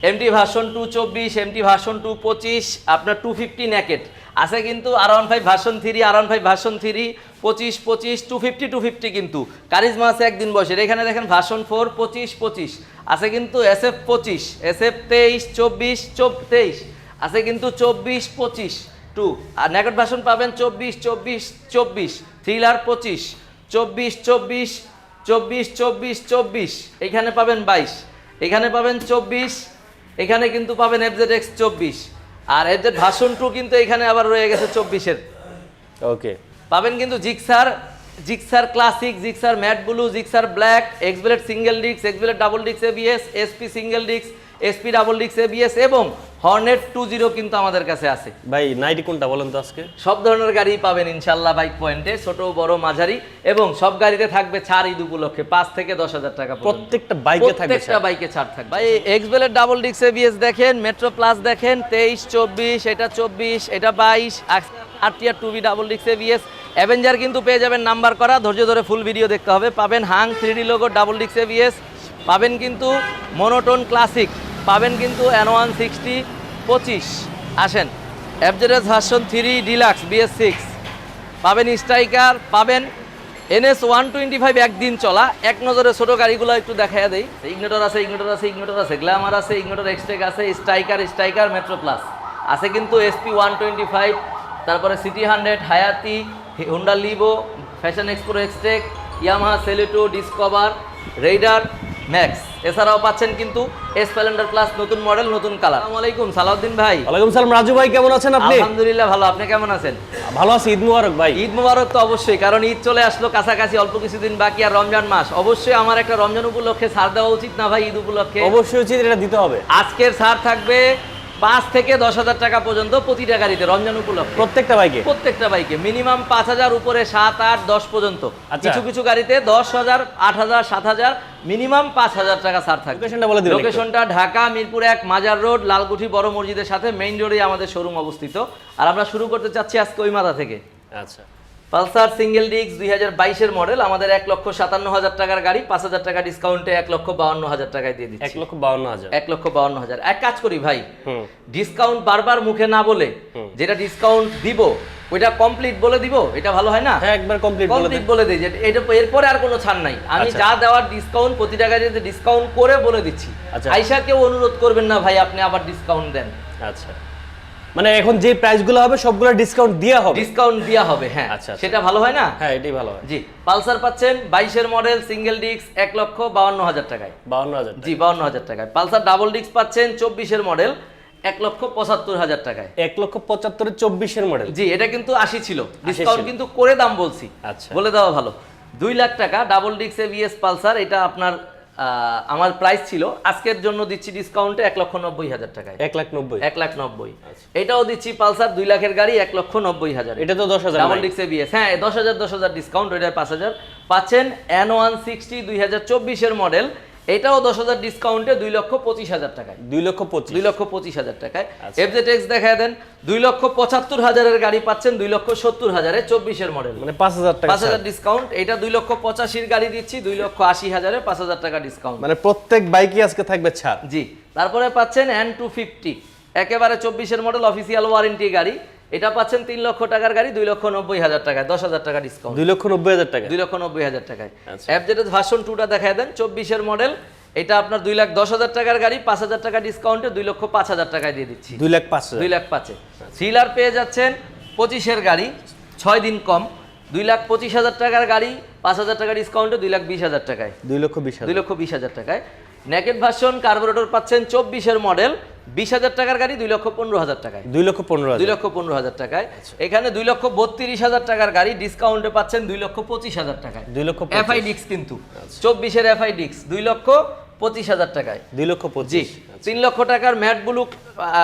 MT version two চব্বিশ MT version two পঁচিশ আপনার টু ফিফটি ন্যাকেট আছে কিন্তু আর ওয়ান ফাইভ ভার্সন থ্রি আর ওয়ান ফাইভ ভার্সন থ্রি পঁচিশ পঁচিশ টু ফিফটি টু ফিফটি কিন্তু। কারিজমা আছে একদিন বয়সের এখানে দেখেন ভার্সন ফোর পঁচিশ পঁচিশ। আছে কিন্তু এস এফ পঁচিশ এস এফ তেইশ, চব্বিশ, চব তেইশ। আছে কিন্তু চব্বিশ, পঁচিশ। টু আর নেকেট ভার্সন পাবেন চব্বিশ চব্বিশ চব্বিশ। থ্রিলার পঁচিশ, চব্বিশ চব্বিশ চব্বিশ চব্বিশ চব্বিশ। এখানে পাবেন বাইশ। এখানে পাবেন চব্বিশ এখানে কিন্তু পাবেন এফজেড এক্স চব্বিশ। আর এফজেড ভাষণ টু কিন্তু এখানে আবার রয়ে গেছে চব্বিশের। ওকে পাবেন কিন্তু Gixxer Gixxer classic Gixxer matte blue Gixxer black এক্সবেলেট single ডিক্স এক্সবেলেট ডাবল ডিক্স এবিএস এসপি সিঙ্গেল ডিক্স এসপি ডাবল ডিক্স এবিএস এবং হর্নেট টু জিরো কিন্তু আমাদের কাছে আছে। ভাই নাইটি কোনটা বলেন তো আজকে? সব ধরনের গাড়ি পাবেন ইনশাল্লাহ বাইক পয়েন্টে ছোট বড় মাঝারি এবং সব গাড়িতে থাকবে ছাড় ঈদ উপলক্ষে পাঁচ থেকে দশ হাজার টাকা প্রত্যেকটা বাইকে থাকবে প্রত্যেকটা বাইকে ছাড় থাকবে। ভাই এক্সবেলের ডাবল ডিক্স এবিএস দেখেন মেট্রো প্লাস দেখেন তেইশ চব্বিশ এটা চব্বিশ এটা বাইশ আর টিয়ার টু বি ডাবল ডিক্স এবিএস অ্যাভেঞ্জার কিন্তু পেয়ে যাবেন নাম্বার করা ধৈর্য ধরে ফুল ভিডিও দেখতে হবে। পাবেন Hunk three D logo double ডিক্স এবিএস পাবেন কিন্তু মনোটোন ক্লাসিক পাবেন কিন্তু এন ওয়ান সিক্সটি পঁচিশ। আসেন FZS version three deluxe BS six পাবেন স্ট্রাইকার পাবেন এনএস ওয়ান টোয়েন্টি ফাইভ একদিন চলা। এক নজরে ছোট গাড়িগুলো একটু দেখাই দেই। ইগনোটর আছে ইগনোটর আছে ইগনোটর আছে গ্ল্যামার আছে ইগনোটর এক্সটেক আছে স্ট্রাইকার স্ট্রাইকার মেট্রো প্লাস আছে কিন্তু এসপি ওয়ান টোয়েন্টি ফাইভ তারপরে CT hundred Hayate Honda Livo fashion Xpro Xtec Yamaha Saluto Discover Raider Max এছাড়াও পাচ্ছেন কিন্তু স্প্লেন্ডার প্লাস নতুন মডেল নতুন কালার আসসালামু আলাইকুম সালাউদ্দিন ভাই। ওয়ালাইকুম সালাম রাজু ভাই কেমন আছেন আপনি? আলহামদুলিল্লাহ ভালো। আপনি কেমন আছেন? ভালো আছি ঈদ মুবারক ভাই। ঈদ মুবারক তো অবশ্যই কারণ ঈদ চলে আসলো কাছাকাছি অল্প কিছুদিন বাকি আর রমজান মাস। অবশ্যই আমার একটা রমজান উপলক্ষে ছাড় দেওয়া উচিত না ভাই ঈদ উপলক্ষে? অবশ্যই উচিত এটা দিতে হবে। আজকের ছাড় থাকবে পাঁচ থেকে দশ হাজার টাকা পর্যন্ত প্রতিটা গাড়িতে রমজান উপলক্ষে। প্রত্যেকটা বাইকে? প্রত্যেকটা বাইকে। মিনিমাম পাঁচ হাজার উপরে সাত আট দশ পর্যন্ত। আচ্ছা। কিছু কিছু গাড়িতে দশ হাজার আট হাজার সাত হাজার মিনিমাম পাঁচ হাজার টাকা ছাড় থাকবে। লোকেশনটা বলে দিবেন লোকেশনটা ঢাকা মিরপুর এক মাজার রোড লালকুঠি বড় মসজিদের সাথে মেইন রোডে আমাদের শোরুম অবস্থিত। আর আমরা শুরু করতে চাচ্ছি আজকে ওই মাথা থেকে। আচ্ছা। পালসার সিঙ্গেল ডিস্ক দুই হাজার বাইশের মডেল আমাদের এক লক্ষ সাতান্ন হাজার টাকার গাড়ি পাঁচ হাজার টাকা ডিসকাউন্টে এক লক্ষ বাউন্ন হাজার টাকায় দিয়ে দিচ্ছি। এক লক্ষ বাউন্ন হাজার। এক লক্ষ বাউন্ন হাজার। এক কাজ করি ভাই ডিসকাউন্ট বারবার মুখে না বলে যেটা ডিসকাউন্ট দিব ওইটা কমপ্লিট বলে দিব এটা ভালো হয় না? হ্যাঁ একবার কমপ্লিট বলে কমপ্লিট বলে দিই যে এটা এরপরে আর কোনো ছাড় নাই। আমি আচ্ছা। যা দেওয়ার ডিসকাউন্ট প্রতিটা গাড়িতে ডিসকাউন্ট করে বলে দিচ্ছি আচ্ছা। আইসা কেউ অনুরোধ করবেন না ভাই আপনি আবার ডিসকাউন্ট দেন। আচ্ছা। মানে এখন যে প্রাইসগুলো হবে সবগুলো ডিসকাউন্ট দেওয়া হবে? ডিসকাউন্ট দেওয়া হবে হ্যাঁ। আচ্ছা, আচ্ছা। সেটা ভালো হয় না? হ্যাঁ এটাই ভালো হয়। জি পালসার পাচ্ছেন বাইশের মডেল সিঙ্গেল ডিস্ক এক লক্ষ বাউন্ন হাজার টাকায়। বাউন্ন হাজার জি বাউন্ন হাজার টাকায়। পালসার ডাবল ডিস্ক পাচ্ছেন চব্বিশের মডেল এক লক্ষ পঁচাত্তর হাজার টাকায়। এক লক্ষ পঁচাত্তরের চব্বিশের মডেল জি এটা কিন্তু আশি ছিল। ডিসকাউন্ট কিন্তু করে দাম বলছি। আচ্ছা। বলে দেওয়া ভালো। দুই লাখ টাকা ডাবল ডিক্স এবিএস পালসার এটা আপনার আমার প্রাইস ছিল। আজকের জন্য দিচ্ছি ডিসকাউন্টে এক লক্ষ নব্বই হাজার টাকায়। এক লাখ নব্বই। এক লাখ নব্বই। এটাও দিচ্ছি পালসার দুই লাখের গাড়ি এক লক্ষ নব্বই হাজার। এটা তো দশ হাজার ডাবল ডিক্সে বিএস হ্যাঁ দশ হাজার দশ হাজার ডিসকাউন্ট ওইটা পাঁচ হাজার। পাচ্ছেন এন ওয়ান সিক্সটি দুই হাজার চব্বিশের মডেল এটাও দশ হাজার ডিসকাউন্টে দুই লক্ষ পঁচিশ হাজার টাকায়। দুই লক্ষ পঁচিশ। দুই লক্ষ পঁচিশ হাজার টাকায়। আচ্ছা। এফজেড এক্স দেখা দেন দুই লক্ষ পঁচাত্তর হাজারের গাড়ি পাচ্ছেন দুই লক্ষ সত্তর হাজারে চব্বিশের মডেল মানে পাঁচ হাজার টাকা পাঁচ হাজার ডিসকাউন্ট এটা দুই লক্ষ পঁচাশির গাড়ি দিচ্ছি দুই লক্ষ আশি হাজারে পাঁচ হাজার টাকা ডিসকাউন্ট মানে প্রত্যেক বাইকে আজকে থাকবে ছাড়। জি তারপরে পাচ্ছেন এন টু ফিফটি একেবারে চব্বিশের মডেল অফিসিয়াল ওয়ারেন্টি গাড়ি। এটা পাচ্ছেন তিন লক্ষ টাকার গাড়ি দুই লক্ষ নব্বই হাজার টাকায় দশ হাজার টাকা ডিসকাউন্ট দুই লক্ষ নব্বই হাজার টাকা দুই লক্ষ নব্বই হাজার টাকায়। অ্যাপজেটের ভার্সন টুটা দেখায় দেন চব্বিশের মডেল এটা আপনার দুই লাখ দশ হাজার টাকার গাড়ি পাঁচ হাজার টাকা ডিসকাউন্টে দুই লক্ষ পাঁচ হাজার টাকায় দিয়ে দিচ্ছি। দুই লাখ পাঁচ দুই লাখ পাঁচে। থ্রিলার পেয়ে যাচ্ছেন পঁচিশের গাড়ি ছয় দিন কম। দুই লাখ পঁচিশ হাজার টাকার গাড়ি পাঁচ হাজার টাকা ডিসকাউন্টে দুই লাখ বিশ হাজার টাকায়। দুই লক্ষ বিশ দুই লক্ষ বিশ হাজার টাকায়। নেকেট ভার্সন কার্বোরেটর পাচ্ছেন চব্বিশের মডেল বিশ হাজার টাকার গাড়ি দুই লক্ষ পনেরো হাজার টাকায় দুই লক্ষ পনেরো দুই লক্ষ পনেরো হাজার টাকায় এখানে দুই লক্ষ বত্রিশ হাজার টাকার গাড়ি ডিসকাউন্টে পাচ্ছেন দুই লক্ষ পঁচিশ হাজার টাকায় দুই লক্ষ এফআই ডিক্স কিন্তু চব্বিশের এফআই ডিক্স দুই লক্ষ পঁচিশ হাজার টাকায় দুই লক্ষ পঁচিশ তিন লক্ষ টাকার ম্যাট ব্লু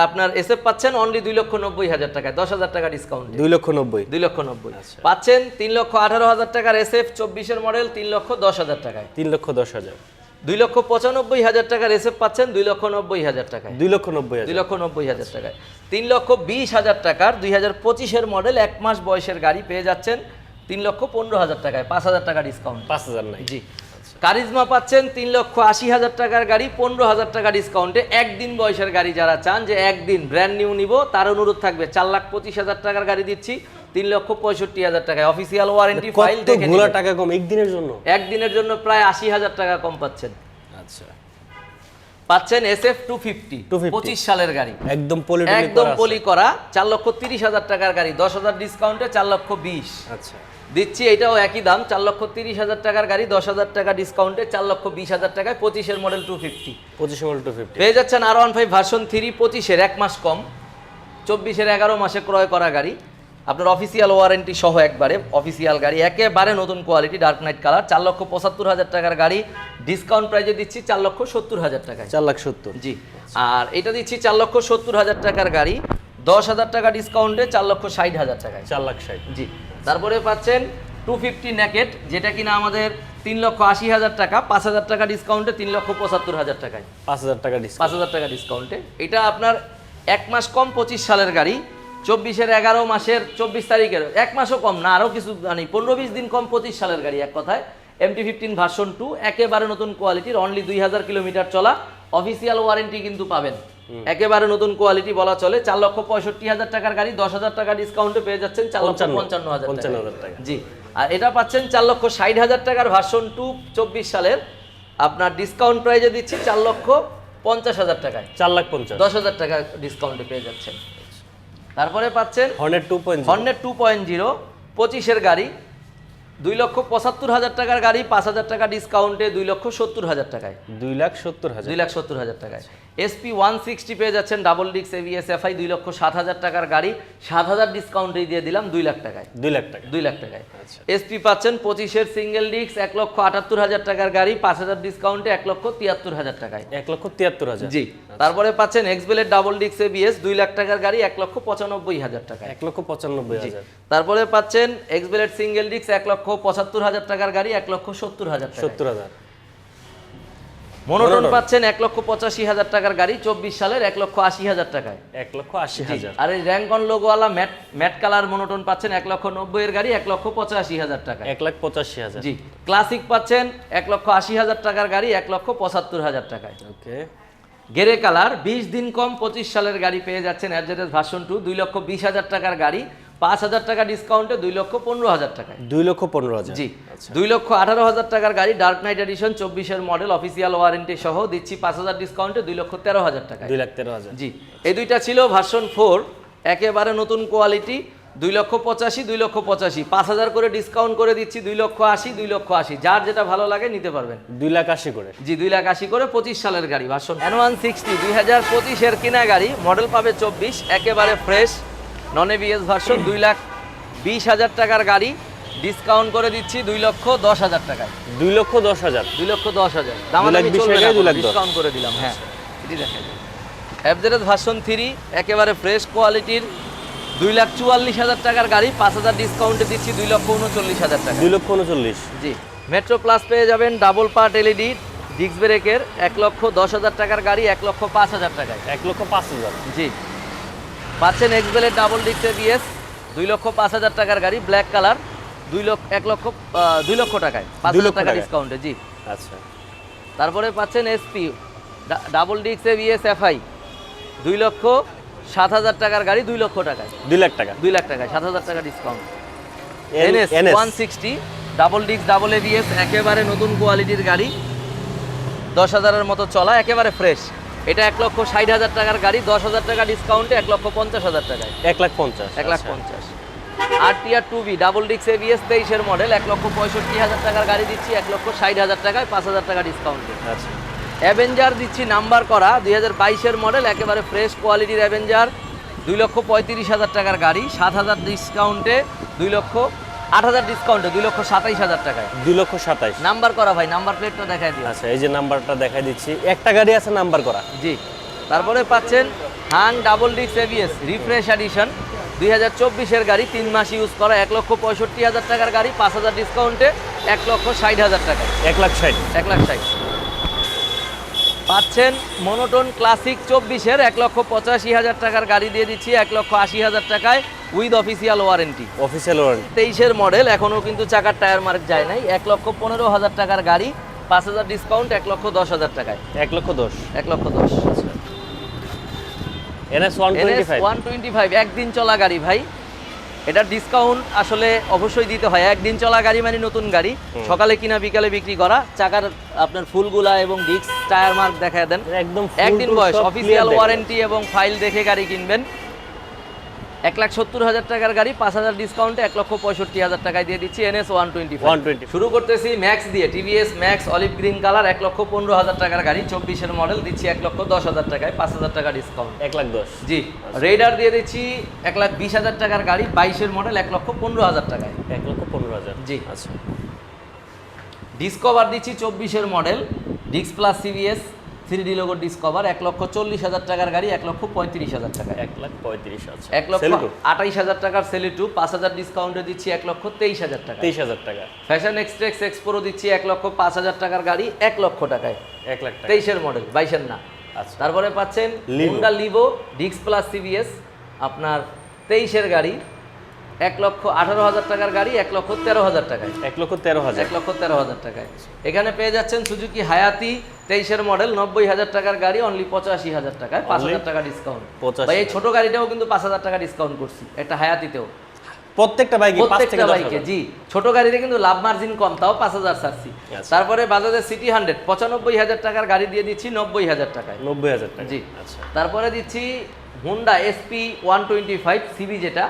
আপনার এসএফ পাচ্ছেন অনলি দুই লক্ষ নব্বই হাজার টাকায় দশ হাজার টাকা ডিসকাউন্ট দুই লক্ষ নব্বই দুই লক্ষ নব্বই পাচ্ছেন তিন লক্ষ আঠারো হাজার টাকার এসএফ চব্বিশের মডেল তিন লক্ষ দশ হাজার টাকায় তিন লক্ষ দশ হাজার দুই লক্ষ পঁচানব্বই হাজার টাকার এসএফ পাচ্ছেন দুই লক্ষ নব্বই হাজার টাকায়। দুই লক্ষ নব্বই দুই লক্ষ নব্বই হাজার টাকায়। তিন লক্ষ বিশ হাজার টাকার দুই হাজার পঁচিশের মডেল এক মাস বয়সের গাড়ি পেয়ে যাচ্ছেন তিন লক্ষ পনেরো হাজার টাকায়। পাঁচ হাজার টাকা ডিসকাউন্ট পাঁচ হাজার নাই। জি। কারিজমা পাচ্ছেন তিন লক্ষ আশি হাজার টাকার গাড়ি পনেরো হাজার টাকা ডিসকাউন্টে একদিন বয়সের গাড়ি যারা চান যে একদিন ব্র্যান্ড নিউ নিব তার অনুরোধ থাকবে চার লাখ পঁচিশ হাজার টাকার গাড়ি দিচ্ছি। তিন লক্ষ পঁয়ষট্টি হাজার টাকায়। অফিসিয়াল ওয়ারেন্টি ফাইল দেখে কতগুলো টাকা কম? একদিনের জন্য? একদিনের জন্য প্রায় আশি হাজার টাকা কম পাচ্ছেন। আচ্ছা। পাচ্ছেন এস এফ টু ফিফটি পঁচিশ সালের গাড়ি। একদম পলি একদম পলি করা চার লক্ষ তিরিশ হাজার টাকার গাড়ি দশ হাজার ডিসকাউন্টে চার লক্ষ বিশ। আচ্ছা। দিচ্ছি এটাও একই দাম চার লক্ষ তিরিশ হাজার টাকার গাড়ি দশ হাজার টাকা ডিসকাউন্টে চার লক্ষ বিশ হাজার টাকায় পঁচিশের মডেল টু ফিফটি পঁচিশ মল টু ফিফটি পেয়ে যাচ্ছেন আর ওয়ান ফাইভ ভার্সন থ্রি পঁচিশের এক মাস কম। চব্বিশের এগারো মাসে ক্রয় করা গাড়ি। আপনার অফিসিয়াল ওয়ারেন্টি সহ একবারে অফিসিয়াল গাড়ি একেবারে নতুন কোয়ালিটি ডার্ক নাইট কালার চার লক্ষ পঁচাত্তর হাজার টাকার গাড়ি। ডিসকাউন্ট প্রাইজে দিচ্ছি চার লক্ষ সত্তর হাজার টাকায়। চার লাখ সত্তর। জি আর এটা দিচ্ছি চার লক্ষ সত্তর হাজার টাকার গাড়ি। দশ হাজার টাকা ডিসকাউন্টে চার লক্ষ ষাট হাজার টাকায়। চার লাখ ষাট। জি তারপরে পাচ্ছেন টু ফিফটি ন্যাকেট যেটা কিনা আমাদের তিন লক্ষ আশি হাজার টাকা পাঁচ হাজার টাকা ডিসকাউন্টে তিন লক্ষ পঁচাত্তর হাজার টাকায়। পাঁচ হাজার টাকা ডিসকাউন্ট পাঁচ হাজার টাকা ডিসকাউন্টে এটা আপনার এক মাস কম পঁচিশ সালের গাড়ি। চব্বিশের এগারো মাসের চব্বিশ তারিখের এক মাসও কম না আরও কিছু মানে পনেরো বিশ দিন কম পঁচিশ সালের গাড়ি এক কথায়। এমটি ফিফটিন ভার্সন টু একেবারে নতুন কোয়ালিটির অনলি দুই হাজার কিলোমিটার চলা অফিসিয়াল ওয়ারেন্টি কিন্তু পাবেন। একেবারে নতুন কোয়ালিটি বলা চলে চার লক্ষ পঁয়ষট্টি হাজার টাকার গাড়ি দশ হাজার টাকা ডিসকাউন্টে পেয়ে যাচ্ছেন চার লক্ষ পঞ্চান্ন। হাজার টাকা। জি আর এটা পাচ্ছেন চার লক্ষ ষাট হাজার টাকার ভার্সন টু চব্বিশ সালের। আপনার ডিসকাউন্ট প্রাইজে দিচ্ছি চার লক্ষ পঞ্চাশ হাজার টাকায়। চার লাখ পঞ্চাশ। দশ হাজার টাকা ডিসকাউন্টে পেয়ে যাচ্ছেন। তারপরে পাচ্ছেন Hornet two point Hornet two point zero পঁচিশের গাড়ি। দুই লক্ষ পঁচাত্তর হাজার টাকার গাড়ি পাঁচ হাজার টাকা ডিসকাউন্টে দুই লক্ষ সত্তর হাজার টাকায়। দুই লাখ সত্তর হাজার। দুই লাখ সত্তর হাজার টাকায়। এসপি ওয়ান সিক্সটি পেয়ে যাচ্ছেন ডাবল ডিক্স এভিএস এফআই দুই লক্ষ সাত হাজার টাকার গাড়ি সাত হাজার ডিসকাউন্টেই দিয়ে দিলাম দুই লাখ টাকায়। দুই লাখ টাকা দুই লাখ টাকায়। আচ্ছা। এসপি পাচ্ছেন পঁচিশের সিঙ্গেল ডিস্ক এক লক্ষ আটাত্তর হাজার টাকার গাড়ি পাঁচ হাজার ডিসকাউন্টে এক লক্ষ তিয়াত্তর হাজার টাকায়। এক লক্ষ তিয়াত্তর হাজার। জি। তারপরে পাচ্ছেন এক্সবেলের ডাবল ডিক্স এবিএস দুই লাখ টাকার গাড়ি এক লক্ষ পঁচানব্বই হাজার টাকায়। এক লক্ষ পঁচানব্বই হাজার। তারপরে পাচ্ছেন এক্সবেলের সিঙ্গেল ডিক্স এক লক্ষ পঁচাত্তর হাজার টাকার গাড়ি এক লক্ষ সত্তর হাজার সত্তর হাজার। মনোটন পাচ্ছেন এক লক্ষ পঁচাশি হাজার টাকার গাড়ি চব্বিশ সালের এক লক্ষ আশি হাজার টাকায়। এক লক্ষ আশি হাজার। আর এই র্যাঙ্কন লোগোওয়ালা ম্যাট ম্যাট কালার মনোটন পাচ্ছেন এক লক্ষ নব্বই এর গাড়ি এক লক্ষ পঁচাশি হাজার টাকা এক লাখ পঁচাশি হাজার। জি। ক্লাসিক পাচ্ছেন এক লক্ষ আশি হাজার টাকার গাড়ি এক লক্ষ পঁচাত্তর হাজার টাকায়। ওকে। গেরে কালার বিশ দিন কম পঁচিশ সালের গাড়ি পেয়ে যাচ্ছেন অ্যাডজেটেড ভার্সন টু দুই লক্ষ বিশ হাজার টাকার গাড়ি পাঁচ হাজার টাকা ডিসকাউন্টে দুই লক্ষ পনেরো হাজার টাকায়। দুই লক্ষ পনেরো হাজার। জি দুই লক্ষ আঠারো হাজার টাকার গাড়ি ডার্ক নাইট এডিশন চব্বিশের মডেল অফিসিয়াল ওয়ারেন্টি সহ দিচ্ছি পাঁচ হাজার ডিসকাউন্টে দুই লক্ষ তেরো হাজার টাকা দুই লাখ তেরো হাজার। জি এই দুইটা ছিল ভার্সন ফোর একেবারে নতুন কোয়ালিটি দুই লক্ষ পঁচাশি দুই লক্ষ পঁচাশি। পাঁচ হাজার করে ডিসকাউন্ট করে দিচ্ছি দুই লক্ষ আশি দুই লক্ষ আশি। যার যেটা ভালো লাগে নিতে পারবেন। দুই লাখ আশি করে। জি দুই লাখ আশি করে পঁচিশ সালের গাড়ি ভার্সন এন ওয়ান সিক্সটি দুই হাজার পঁচিশের কিনা গাড়ি মডেল পাবে চব্বিশ একেবারে ফ্রেশ নন এবিএস ভার্সন দুই লাখ বিশ হাজার টাকার গাড়ি। ডিসকাউন্ট করে দিচ্ছি দুই লক্ষ দশ হাজার টাকায়। দুই লক্ষ দশ হাজার। দুই লক্ষ দশ হাজার। ডিসকাউন্ট করে দিলাম হ্যাঁ। এটি দেখেন অ্যাপজেরেস ভার্সন থ্রি একেবারে ফ্রেশ কোয়ালিটির দুই লাখ চুয়াল্লিশ হাজার টাকার গাড়ি। পাঁচ হাজার ডিসকাউন্টে দিচ্ছি দুই লক্ষ উনচল্লিশ হাজার টাকা দুই লক্ষ উনচল্লিশ। জি। মেট্রো প্লাস পেয়ে যাবেন ডাবল পার্ট এলইডি ডিস্ক ব্রেকের এক লক্ষ দশ হাজার টাকার গাড়ি এক লক্ষ পাঁচ হাজার টাকায়। এক লক্ষ পাঁচ হাজার। জি। পাচ্ছেন এক্সবেলের ডাবল ডিস্ক এবিএস দুই লক্ষ পাঁচ হাজার টাকার গাড়ি ব্ল্যাক কালার দুই লক্ষ এক লক্ষ দুই লক্ষ টাকায় পাঁচ হাজার লক্ষ টাকা। ডিসকাউন্টে জি। আচ্ছা। তারপরে পাচ্ছেন এসপি ডাবল ডিক্স এবিএস এফআই দুই লক্ষ সাত হাজার টাকার গাড়ি দুই লক্ষ টাকায়। দুই লাখ টাকা। দুই লাখ টাকায় সাত হাজার টাকা discount N- NS one sixty double ডিক্স ডাবল এ এবিএস একেবারে নতুন কোয়ালিটির গাড়ি। দশ হাজারের মতো চলা একেবারে ফ্রেশ এটা এক লক্ষ ষাট হাজার টাকার গাড়ি দশ হাজার টাকা ডিসকাউন্টে এক লক্ষ পঞ্চাশ হাজার টাকায়। এক লাখ পঞ্চাশ। এক লাখ আচ্ছা। পঞ্চাশ। আর টিআর টু বি ডাবল ডিক্স এবিএস তেইশের মডেল এক লক্ষ পঁয়ষট্টি হাজার টাকার গাড়ি দিচ্ছি এক লক্ষ ষাট হাজার টাকায় পাঁচ হাজার টাকা ডিসকাউন্টে আচ্ছা। অ্যাভেঞ্জার দিচ্ছি নাম্বার করা দুই হাজার বাইশের মডেল একেবারে ফ্রেশ কোয়ালিটির অ্যাভেঞ্জার দুই লক্ষ পঁয়ত্রিশ হাজার টাকার গাড়ি সাত হাজার ডিসকাউন্টে দুই লক্ষ আট হাজার ডিসকাউন্টে দুই লক্ষ সাতাইশ হাজার টাকায়। দুই লক্ষ সাতাইশ। নাম্বার করা ভাই নাম্বার প্লেটটা দেখাই দিও। আচ্ছা এই যে নাম্বারটা দেখাই দিচ্ছি। একটা গাড়ি আছে নাম্বার করা। জি। তারপরে পাচ্ছেন হাং ডাবল ডিক্স এভিএস রিফ্রেশ এডিশন দুই হাজার চব্বিশের গাড়ি তিন মাস ইউজ করা এক লক্ষ পঁয়ষট্টি হাজার টাকার গাড়ি পাঁচ হাজার ডিসকাউন্টে এক লক্ষ ষাট হাজার টাকায়। এক লাখ ষাট। এক লাখ ষাট। পাচ্ছেন মনোটন ক্লাসিক চব্বিশের এক লক্ষ পঁচাশি হাজার টাকার গাড়ি দিয়ে দিচ্ছি এক লক্ষ আশি হাজার টাকায়। With official warranty official warranty তেইশের মডেল এখনও কিন্তু চাকার টায়ার মার্ক যায় নাই। এক লক্ষ পনেরো হাজার টাকার গাড়ি পাঁচ হাজার ডিসকাউন্ট এক লক্ষ দশ হাজার টাকায়। এক লক্ষ দশ। এক লক্ষ দশ। NS one twenty five. One twenty five একদিন চলা গাড়ি ভাই। এটা ডিসকাউন্ট আসলে অবশ্যই দিতে হয়। একদিন চলা গাড়ি মানে নতুন গাড়ি। সকালে কিনা বিকালে বিক্রি করা। চাকার আপনার ফুলগুলা এবং ডিস্ক টায়ার মার্ক দেখা দেন। একদম একদিন বয়স অফিসিয়াল ওয়ারেন্টি এবং ফাইল দেখে গাড়ি কিনবেন। এক লাখ সত্তর হাজার টাকার গাড়ি পাঁচ হাজার ডিসকাউন্টে এক লক্ষ পঁয়ষট্টি হাজার টাকায় দিয়ে দিচ্ছি এনএস ওয়ান টোয়েন্টি 125 শুরু করতেছি ম্যাক্স দিয়ে TVS Max olive green colour এক লক্ষ পনেরো হাজার টাকার গাড়ি চব্বিশের মডেল দিচ্ছি এক লক্ষ দশ হাজার টাকায় পাঁচ হাজার টাকা ডিসকাউন্ট এক লাখ দশ। জি রেডার দিয়ে দিচ্ছি এক লাখ বিশ হাজার টাকার গাড়ি বাইশের মডেল এক লক্ষ পনেরো হাজার টাকায়। এক লক্ষ পনেরো হাজার। জি। আচ্ছা। ডিসকভার দিচ্ছি চব্বিশের মডেল ডিক্স plus CBS three D logo Discover এক লক্ষ চল্লিশ হাজার টাকার গাড়ি এক লক্ষ পঁয়ত্রিশ হাজার টাকায় এক লাখ পঁয়ত্রিশ আচ্ছা। এক লক্ষ আঠাইশ হাজার টাকার সেলিটু পাঁচ হাজার ডিসকাউন্টে দিচ্ছি এক লক্ষ তেইশ হাজার টাকা। তেইশ হাজার টাকা। ফ্যাশন এক্সট্রেক্স এক্সপোরো দিচ্ছি এক লক্ষ পাঁচ হাজার টাকার গাড়ি এক লক্ষ টাকায়। এক লাখ তেইশের মডেল বাইশের না। আচ্ছা। তারপরে পাচ্ছেন লিভো ডিক্স প্লাস সিবিএস আপনার তেইশের গাড়ি এক লক্ষ আঠারো হাজার টাকার গাড়ি এক লক্ষ তেরো হাজার টাকায়। এক লক্ষ তেরো হাজার। এক লক্ষ তেরো হাজার টাকায়। এখানে পেয়ে যাচ্ছেন সুজুকি হায়াতি তেইশের মডেল নব্বই হাজার টাকার গাড়ি অনলি পঁচাশি হাজার টাকায় পাঁচ হাজার টাকা ডিসকাউন্ট এই ছোট গাড়িটাও কিন্তু পাঁচ হাজার টাকা ডিসকাউন্ট করছি একটা হায়াতিতেও প্রত্যেকটা বাইকে প্রত্যেকটা বাইকে জি ছোট গাড়িতে কিন্তু লাভ মার্জিন কম তাও পাঁচ হাজার ছাড়ছি। আচ্ছা। তারপরে বাজাজের সিটি হান্ড্রেড পঁচানব্বই হাজার টাকার গাড়ি দিয়ে দিচ্ছি নব্বই হাজার টাকায়। নব্বই হাজার টাকা জি। আচ্ছা। তারপরে দিচ্ছি Honda SP one twenty five CB যেটা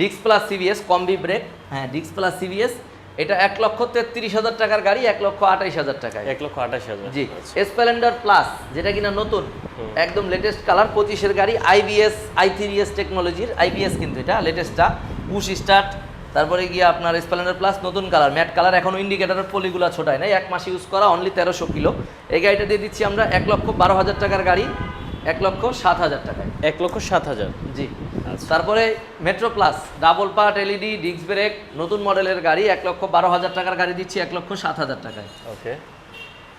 ডিক্স প্লাস সিবিএস কম্বি ব্রেক হ্যাঁ ডিক্স প্লাস সিবিএস এটা এক লক্ষ তেত্রিশ হাজার টাকার গাড়ি এক লক্ষ আঠাইশ হাজার টাকায়। এক লক্ষ আঠাশ হাজার জি আচ্ছা। স্প্লেন্ডার প্লাস যেটা কিনা নতুন একদম লেটেস্ট কালার পঁচিশের গাড়ি আইবিএস আই থ্রিএস টেকনোলজির আইবিএস কিন্তু এটা লেটেস্টটা পুশ স্টার্ট তারপরে গিয়ে আপনার স্প্লেন্ডার প্লাস নতুন কালার ম্যাট কালার এখনও ইন্ডিকেটারের পলিগুলো ছোটায় নাই এক মাস ইউজ করা অনলি তেরোশো কিলো। এই গাড়িটা দিয়ে দিচ্ছি আমরা এক লক্ষ বারো হাজার টাকার গাড়ি এক লক্ষ সাত হাজার টাকায়। এক লক্ষ সাত হাজার। জি। আচ্ছা। তারপরে Metro Plus double part LED disc brake নতুন মডেলের গাড়ি এক লক্ষ বারো হাজার টাকার গাড়ি দিচ্ছি এক লক্ষ সাত হাজার টাকায় ওকে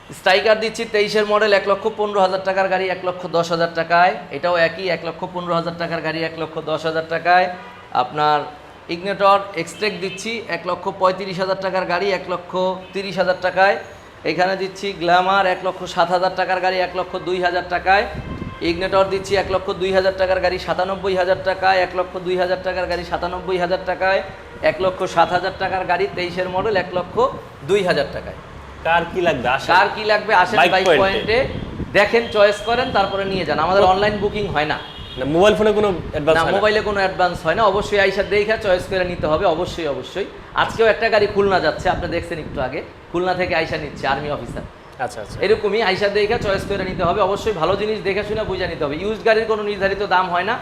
স্ট্রাইকার দিচ্ছি তেইশের মডেল এক লক্ষ পনেরো হাজার টাকার গাড়ি এক লক্ষ দশ হাজার টাকায় এটাও একই এক লক্ষ পনেরো হাজার টাকার গাড়ি এক লক্ষ দশ হাজার টাকায় আপনার ইগনেটর এক্সট্রেক দিচ্ছি এক লক্ষ পঁয়ত্রিশ হাজার টাকার গাড়ি এক লক্ষ তিরিশ হাজার টাকায় এখানে দিচ্ছি গ্ল্যামার এক লক্ষ সাত হাজার টাকার গাড়ি এক লক্ষ দুই হাজার টাকায় ইগনেটর দিচ্ছি এক লক্ষ দুই হাজার টাকার গাড়ি সাতানব্বই হাজার টাকায় এক লক্ষ দুই হাজার টাকার গাড়ি সাতানব্বই হাজার টাকায় এক লক্ষ সাত হাজার টাকার গাড়ি তেইশের মডেল এক লক্ষ দুই হাজার টাকায়। কার কি লাগবে? কার কি লাগবে? আসেন বাইক। পয়েন্টে দেখেন চয়েস করেন তারপরে নিয়ে যান। আমাদের অনলাইন বুকিং হয় না। মোবাইল ফোনে কোনো না মোবাইলে কোনো অ্যাডভান্স হয় না। অবশ্যই আইসা দেখে চয়েস করে নিতে হবে অবশ্যই অবশ্যই। আজকেও একটা গাড়ি খুলনা যাচ্ছে আপনি দেখছেন একটু আগে। খুলনা থেকে আইসা নিচ্ছে আর্মি অফিসার আচ্ছা আচ্ছা। এরকমই আইসা দেখে চয়েস করে নিতে হবে। অবশ্যই ভালো জিনিস দেখে শুনে বুঝে নিতে হবে। ইউজ গাড়ির কোনো নির্ধারিত দাম হয় না।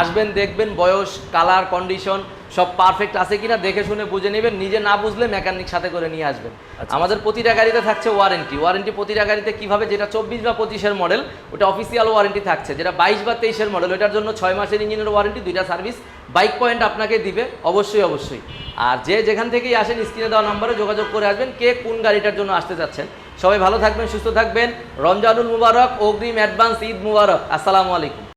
আসবেন দেখবেন বয়স কালার কন্ডিশন সব পারফেক্ট আছে কিনা দেখে শুনে বুঝে নেবেন। নিজে না বুঝলে মেকানিক সাথে করে নিয়ে আসবেন। আচ্ছা। আমাদের প্রতিটা গাড়িতে থাকছে ওয়ারেন্টি ওয়ারেন্টি প্রতিটা গাড়িতে কীভাবে? যেটা চব্বিশ বা পঁচিশের মডেল ওটা অফিসিয়াল ওয়ারেন্টি থাকছে। যেটা বাইশ বা তেইশের মডেল ওটার জন্য ছয় মাসের ইঞ্জিনের ওয়ারেন্টি দুইটা সার্ভিস বাইক পয়েন্ট আপনাকে দিবে। অবশ্যই অবশ্যই। আর যে যেখান থেকেই আসেন স্ক্রিনে দেওয়া নম্বরে যোগাযোগ করে আসবেন। কে কোন গাড়িটার জন্য আসতে চাচ্ছেন। সবাই ভালো থাকবেন সুস্থ থাকবেন। রমজানুল মুবারক অগ্রিম অ্যাডভান্স ঈদ মুবারক। আসসালামু আলাইকুম।